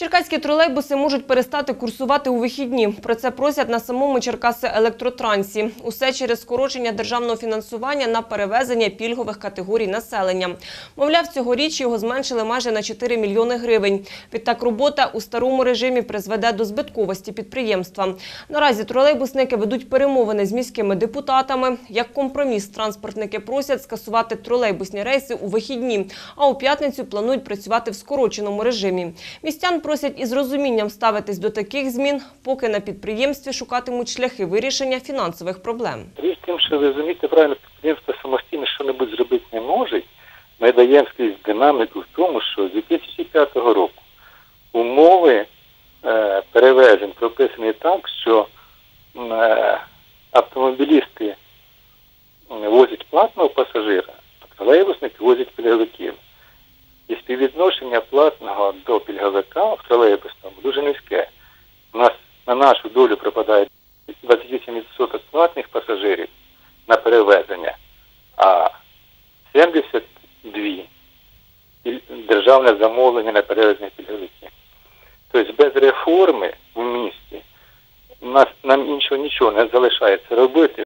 Черкаські тролейбуси можуть перестати курсувати у вихідні. Про це просять на самому Черкаси електротрансі. Усе через скорочення державного фінансування на перевезення пільгових категорій населення. Мовляв, цьогоріч його зменшили майже на 4 мільйони гривень. Відтак робота у старому режимі призведе до збитковості підприємства. Наразі тролейбусники ведуть перемовини з міськими депутатами. Як компроміс, транспортники просять скасувати тролейбусні рейси у вихідні, а у п'ятницю планують працювати в скороченому режимі. Містян просять із розумінням ставитись до таких змін, поки на підприємстві шукатимуть шляхи вирішення фінансових проблем. Річ тим, що розумієте, правильно підприємство самостійно що-небудь зробити не може. Ми даємо скрізь динаміку в тому, що з 2005 року умови е, перевезень прописані так, що е, автомобілісти возять платного пасажира, а тролейбусники возять пільговиків. І співвідношення платного до пільговика в тролейбусному дуже низьке. У нас на нашу долю припадає 28% платних пасажирів на перевезення, а 72% державне замовлення на перевезення пільговиків. Тобто без реформи в місті нас нам іншого нічого не залишається робити.